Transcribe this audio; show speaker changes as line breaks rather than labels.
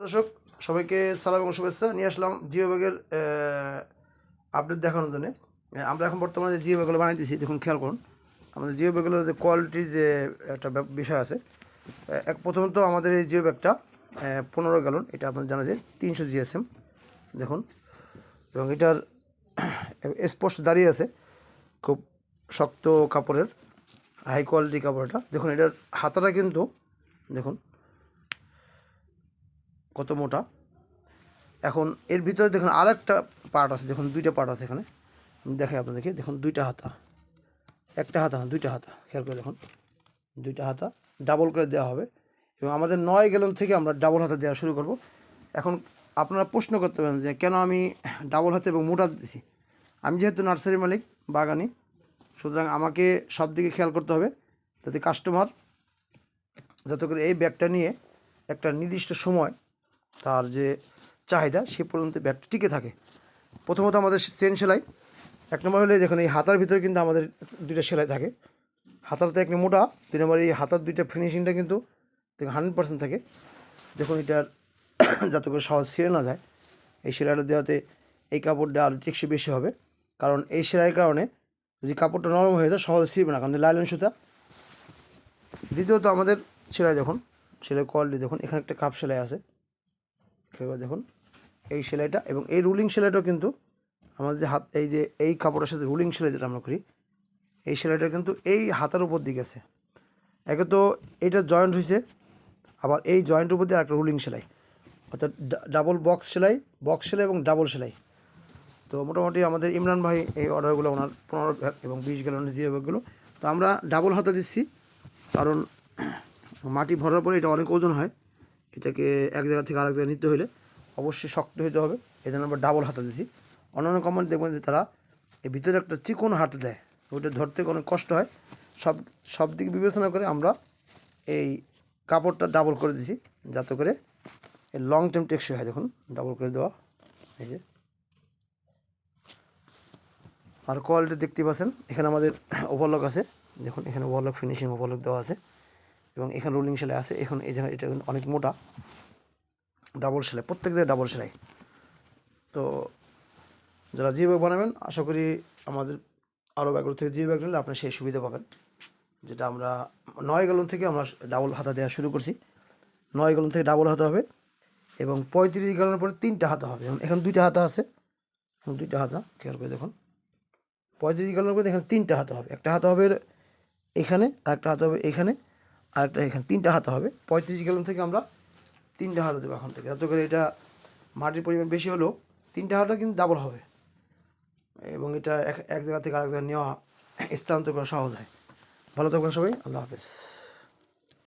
দর্শক, সবাইকে সালাম এবং শুভেচ্ছা। নিয়ে আসলাম জিও ব্যাগের আপডেট দেখানোর জন্য। আমরা এখন বর্তমানে যে জিও ব্যাগগুলো বানাইতেছি, দেখুন, খেয়াল করুন। আমাদের জিও ব্যাগগুলোর যে কোয়ালিটির যে একটা বিষয় আছে এক প্রথমত আমাদের এই জিও ব্যাগটা পনেরো গ্যালন, এটা আপনার জানা যায়, তিনশো জিএসএম, দেখুন। এবং এটার স্পষ্ট দাঁড়িয়ে আছে, খুব শক্ত কাপড়ের হাই কোয়ালিটি কাপড়টা। দেখুন, এটার হাতাটা কিন্তু, দেখুন কত মোটা? এখন এর ভিতরে দেখুন আরেকটা পার্ট আছে, দেখুন দুইটা পার্ট আছে এখানে। দেখাই আপনাদেরকে, দেখুন দুইটা হাতা। একটা হাতা না, দুইটা হাতা। খেয়াল করে দেখুন। দুইটা হাতা ডাবল করে দেওয়া হবে। এবং আমাদের নয় গ্যালন থেকে আমরা ডাবল হাতা দেওয়া শুরু করব। এখন আপনারা প্রশ্ন করতে পারেন যে কেন আমি ডাবল হাতে এবং মোটা দিতেছি আমি যেহেতু নার্সারি মালিক, বাগানি, সুতরাং আমাকে সব দিকে খেয়াল করতে হবে। যাতে কাস্টমার যাতে করে এই ব্যাগটা নিয়ে একটা নির্দিষ্ট সময় তার যে চাহিদা, সে পর্যন্ত ব্যাগটা টিকে থাকে। প্রথমত আমাদের চেন সেলাই। এক নম্বর হলে দেখুন, এই হাতার ভিতরে কিন্তু আমাদের দুইটা সেলাই থাকে। হাতার তো এক মোটা, দুই নম্বর এই হাতার দুইটা ফিনিশিংটা কিন্তু দেখুন হান্ড্রেড পার্সেন্ট থাকে। দেখুন, এটার যাতে করে সহজ ছিঁড়ে না যায়। এই সেলাইটা দেওয়াতে এই কাপড়টা আরও টেকসই বেশি হবে। কারণ এই সেলাইয়ের কারণে যদি কাপড়টা নরম হয়ে যায়, সহজে ছিঁড়বে না, কারণ লাইলন সুতা। দ্বিতীয়ত আমাদের সেলাই দেখুন, সেলাই কোয়ালিটি দেখুন, এখানে একটা কাপ সেলাই আছে। করে দেখুন, এই সেলাইটা এবং এই রুলিং সেলাইটাও কিন্তু আমাদের যে হাত, এই যে এই কাপড়ের সাথে রুলিং সেলাই যেটা আমরা করি, এই সেলাইটা কিন্তু এই হাতার উপর দিকে আছে। একে তো এইটা জয়েন্ট হয়েছে আবার এই জয়েন্টের উপর দিয়ে একটা রুলিং সেলাই, অর্থাৎ ডাবল বক্স সেলাই বক্স সেলাই এবং ডাবল সেলাই। তো মোটামুটি আমাদের ইমরান ভাই এই অর্ডারগুলো ওনার পনেরো ব্যাগ এবং বিশ গ্যালনের দিয়ে ব্যাগগুলো তো আমরা ডাবল হাতা দিচ্ছি, কারণ মাটি ভরার পরে এটা অনেক ওজন হয় এটাকে এক জায়গা থেকে আরেক জায়গায় নিতে হলে অবশ্যই শক্ত হতে হবে। এই জন্য আমরা ডাবল হাতা দিচ্ছি অন্যান্য কোম্পানি দেখবেন যে তারা এই ভিতরে একটা চিকন হাতে দেয়। ওটা ধরতে অনেক কষ্ট হয়। সব সব দিক বিবেচনা করে আমরা এই কাপড়টা ডাবল করে দিছি, যাতে করে লং টাইম টেকসই হয়। দেখুন ডাবল করে দেওয়া। এই যে। আর কোয়ালিটি দেখতে পাচ্ছেন, এখানে আমাদের ওভারলক আছে। দেখুন, এখানে ওভারলক ফিনিশিং ওভারলক দেওয়া আছে। এবং এখানে রোলিং সেলাই আছে, এখন এই এটা অনেক মোটা। ডাবল সেলাই, প্রত্যেক ডাবল সেলাই। তো যারা জিও ব্যাগ বানাবেন, আশা করি আমাদের আরও ব্যাগগুলো থেকে জিও ব্যাগ নিলে আপনার সেই সুবিধা পাবেন। যেটা আমরা নয় গ্যালন থেকে আমরা ডাবল হাতা দেওয়া শুরু করছি। নয় গ্যালন থেকে ডাবল হাতা হবে এবং পঁয়ত্রিশ গ্যালনের পরে তিনটা হাতা হবে। এখানে দুইটা হাতা আছে দুইটা হাতা, খেয়াল করে দেখুন। পঁয়ত্রিশ গ্যালনের পরে এখানে তিনটা হাতা হবে। একটা হাতা হবে এখানে, আর একটা হাতা হবে এখানে। আর একটা এখানে তিনটা হাতা হবে। পঁয়ত্রিশ গ্যালন থেকে আমরা তিনটা হাতা দেবো এখন থেকে। যাতে করে এটা মাটির পরিমাণ বেশি হলেও তিনটা হাতা কিন্তু ডাবল হবে। এবং এটা এক জায়গা থেকে আরেক জায়গায় নেওয়া স্থানান্তর করা সহজ হয়। ভালো থাকবেন সবাই। আল্লাহ হাফেজ।